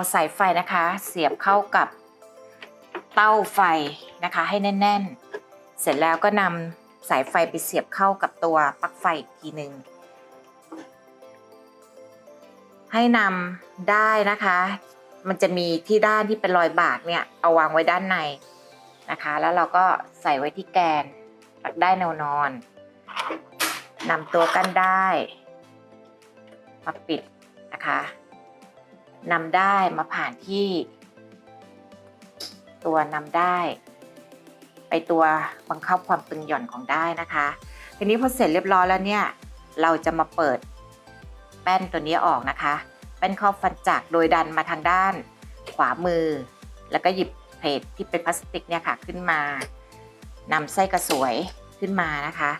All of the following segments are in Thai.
เอาสายไฟนะคะ เสียบเข้ากับเต้าไฟนะคะ ให้แน่น ๆ เสร็จแล้วก็นำสายไฟไปเสียบเข้ากับตัวปลั๊กไฟอีกทีหนึ่งให้นำได้นะคะ มันจะมีที่ด้านที่เป็นรอยบากเนี่ยเอาวางไว้ด้านในนะคะ แล้วเราก็ใส่ไว้ที่แกนปักได้แนวนอนนำตัวกั้นได้มาปิดนะคะ นำได้มาผ่านที่ ตัวนำได้ ไปตัวบังคับความตึงหย่อนของได้นะคะ ทีนี้พอเสร็จเรียบร้อยแล้วเนี่ย เราจะมาเปิดแป้นตัวนี้ออกนะคะแป้นครอบฟันจักโดยดันมาทางด้านขวามือ แล้วก็หยิบเพลทที่เป็นพลาสติกเนี่ยค่ะขึ้นมานำไส้กระสวยขึ้นมานะคะ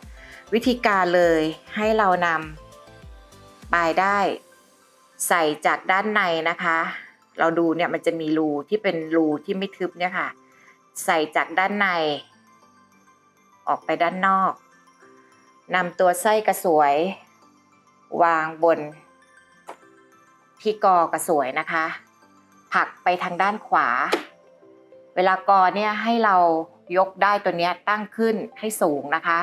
วิธีการเลยให้เรานำปลายได้ ใส่จากด้านในนะคะ เราดูเนี่ยมันจะมีรูที่เป็นรูที่ไม่ทึบเนี่ยค่ะ ใส่จากด้านใน ออกไปด้านนอกนำตัวไส้กระสวย วางบน ที่กอกระสวยนะคะผลักไปทางด้านขวา เวลากอเนี่ยให้เรายกได้ตัวเนี้ยตั้งขึ้นให้สูงนะคะ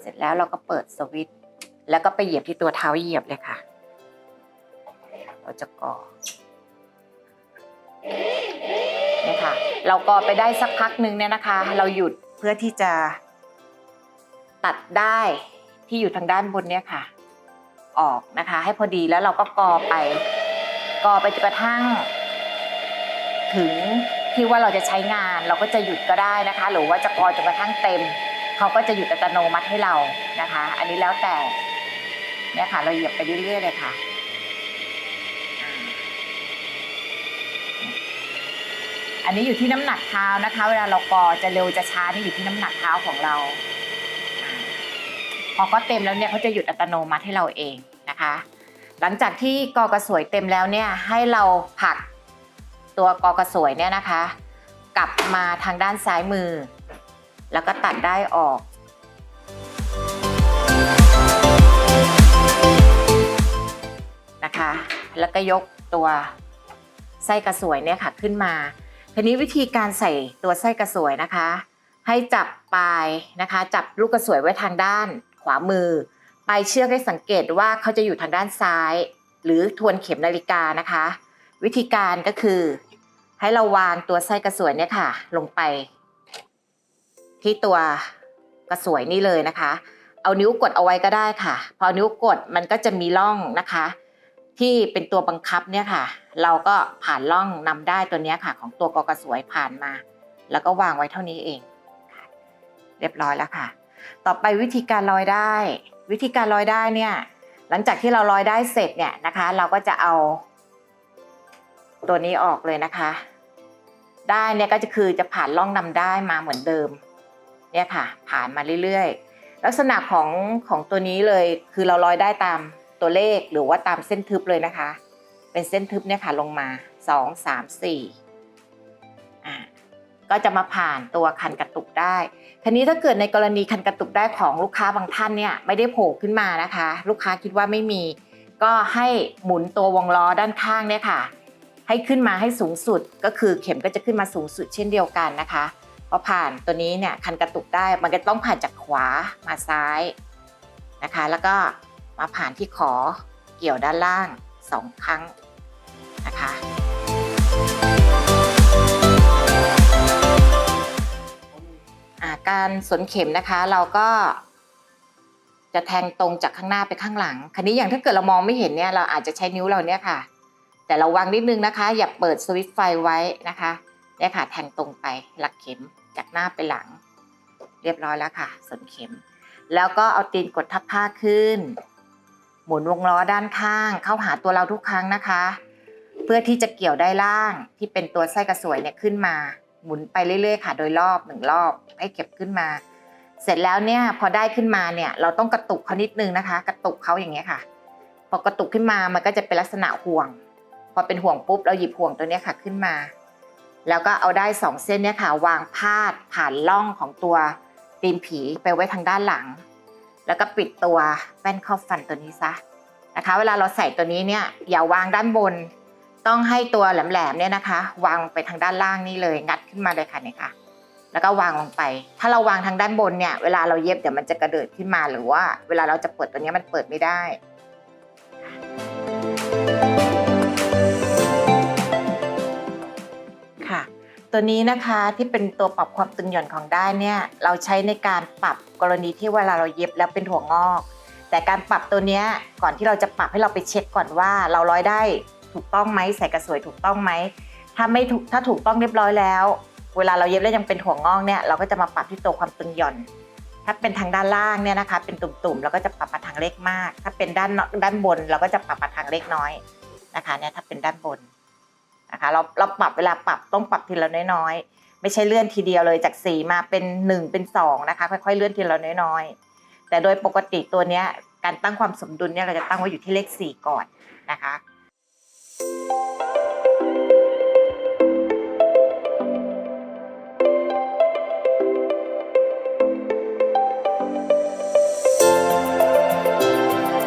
เสร็จแล้วเราก็เปิดสวิตช์แล้วก็ไปเหยียบที่ตัวเท้าเหยียบเลยค่ะ เราจะกอเนี่ยค่ะ เรากอไปได้สักพักหนึ่งเนี่ยนะคะ เราหยุดเพื่อที่จะตัดได้ที่อยู่ทางด้านบนเนี่ยค่ะ ออกนะคะ ให้พอดีแล้วเราก็กอไป กอไปจนกระทั่ง ถึงที่ว่าเราจะใช้งานเราก็จะหยุดก็ได้นะคะ หรือว่าจะกอจนกระทั่งเต็มเขาก็จะหยุดอัตโนมัติให้เรานะคะ อันนี้แล้วแต่เนี่ยค่ะ เราเหยียบไปเรื่อยๆเลยค่ะอ่า อันนี้อยู่ที่น้ำหนักเท้านะคะ เวลาเรากอจะเร็วจะช้านี่อยู่ที่น้ำหนักเท้าของเรา พอก็เต็มแล้วเนี่ยเขาจะหยุดอัตโนมัติให้เราเองนะคะ หลังจากที่กอกระสวยเต็มแล้วเนี่ยให้เราผลักตัวกอกระสวยเนี่ยนะคะ กลับมาทางด้านซ้ายมือ แล้วก็ตัดได้ออกนะคะ แล้วก็ยกตัวไส้กระสวยเนี่ยค่ะขึ้นมา ทีนี้วิธีการใส่ตัวไส้กระสวยนะคะ ให้จับปลายนะคะ จับลูกกระสวยไว้ทางด้านขวามือ ปลายเชือกให้สังเกตว่าเขาจะอยู่ทางด้านซ้าย หรือทวนเข็มนาฬิกานะคะ วิธีการก็คือ ให้เราวางตัวไส้กระสวยเนี่ยค่ะ ลงไป ที่ตัวกระสวยนี่เลยนะคะ เอานิ้วกดเอาไว้ก็ได้ค่ะ พอนิ้วกดมันก็จะมีร่องนะคะ ที่เป็นตัวบังคับเนี่ยค่ะ เราก็ผ่านร่องนำได้ตัวนี้ค่ะ ของตัวกอกระสวยผ่านมา แล้วก็วางไว้เท่านี้เอง เรียบร้อยแล้วค่ะ ต่อไปวิธีการลอยได้ วิธีการลอยได้เนี่ย หลังจากที่เราลอยได้เสร็จเนี่ยนะคะ เราก็จะเอา ตัวนี้ออกเลยนะคะ ได้เนี่ยก็จะคือจะผ่านร่องนำได้มาเหมือนเดิม เนี่ยค่ะ ผ่านมาเรื่อยๆ ลักษณะของของตัวนี้เลยคือเราลอยได้ตาม ตัวเลขหรือว่าตามเส้นทึบเลยนะคะ เป็นเส้นทึบเนี่ยค่ะลงมาสองสามสี่อ่าก็จะมาผ่านตัวคันกระตุกได้ทีนี้ถ้าเกิดในกรณีคันกระตุกได้ของลูกค้าบางท่านเนี่ยไม่ได้โผล่ขึ้นมานะคะ ลูกค้าคิดว่าไม่มี ก็ให้หมุนตัววงล้อด้านข้างเนี่ยค่ะ ให้ขึ้นมาให้สูงสุดก็คือเข็มก็จะขึ้นมาสูงสุดเช่นเดียวกันนะคะพอผ่านตัวนี้เนี่ยคันกระตุกได้มันก็ต้องผ่านจากขวามาซ้ายนะคะ แล้วก็ มาผ่านที่ขอเกี่ยวด้านล่างสองครั้งนะคะ การสนเข็มนะคะเราก็จะแทงตรงจากข้างหน้าไปข้างหลัง คันนี้อย่างถ้าเกิดเรามองไม่เห็นเนี่ยเราอาจจะใช้นิ้วเราเนี่ยค่ะ แต่เราวางนิดนึงนะคะ อย่าเปิดสวิตช์ไฟไว้นะคะเนี่ยค่ะแทงตรงไปหลักเข็มจากหน้าไปหลัง เรียบร้อยแล้วค่ะสนเข็ม แล้วก็เอาตีนกดทับผ้าขึ้น หมุนวงล้อด้านข้าง เข้าหาตัวเราทุกครั้งนะคะ เพื่อที่จะเกี่ยวได้ล่างที่เป็นตัวไส้กระสวยเนี่ยขึ้นมา หมุนไปเรื่อยๆ ค่ะ โดยรอบหนึ่งรอบให้เก็บขึ้นมา เสร็จแล้วเนี่ยพอได้ขึ้นมาเนี่ยเราต้องกระตุกเขานิดนึงนะคะ กระตุกเขาอย่างเงี้ยค่ะ พอกระตุกขึ้นมามันก็จะเป็นลักษณะห่วง พอเป็นห่วงปุ๊บเราหยิบห่วงตัวเนี้ยค่ะขึ้นมา แล้วก็เอาได้สองเส้นเนี่ยค่ะ วางพาดผ่านล่องของตัวตีนผีไปไว้ทางด้านหลัง แล้วก็ปิดตัวแป้นครอบฟันตัวนี้ซะนะคะ เวลาเราใส่ตัวนี้เนี่ยอย่าวางด้านบน ต้องให้ตัวแหลมๆเนี่ยนะคะ วางไปทางด้านล่างนี่เลยงัดขึ้นมาเลยค่ะเนี่ยค่ะ แล้วก็วางลงไป ถ้าเราวางทางด้านบนเนี่ยเวลาเราเย็บเดี๋ยวมันจะกระเดิดขึ้นมาหรือว่า เวลาเราจะเปิดตัวนี้มันเปิดไม่ได้ ตัวนี้นะคะที่เป็นตัวปรับความตึงหย่อนของได้เนี่ยเราใช้ในการปรับกรณีที่เวลาเราเย็บแล้วเป็นถั่วงอก แต่การปรับตัวเนี้ยก่อนที่เราจะปรับให้เราไปเช็คก่อนว่าเราร้อยได้ถูกต้องไหมใส่กระสวยถูกต้องไหมถ้าไม่ถูกถ้าถูกต้องเรียบร้อยแล้ว เวลาเราเย็บแล้วยังเป็นถั่วงอกเนี่ยเราก็จะมาปรับที่ตัวความตึงหย่อน ถ้าเป็นทางด้านล่างเนี่ยนะคะ เป็นตุ่มๆเราก็จะปรับมาทางเล็กมาก ถ้าเป็นด้านด้านบนเราก็จะปรับมาทางเล็กน้อยนะคะเนี่ยถ้าเป็นด้านบน นะคะเราเราปรับเวลาปรับต้องปรับทีละน้อยๆไม่ใช่เลื่อนทีเดียวเลยจากสีมาเป็น 1 เป็น2นะคะค่อยๆเลื่อนทีละน้อยๆแต่โดยปกติตัวเนี้ยการตั้งความสมดุลเนี่ยเราจะตั้งไว้อยู่ที่เลข 4 ก่อนนะคะ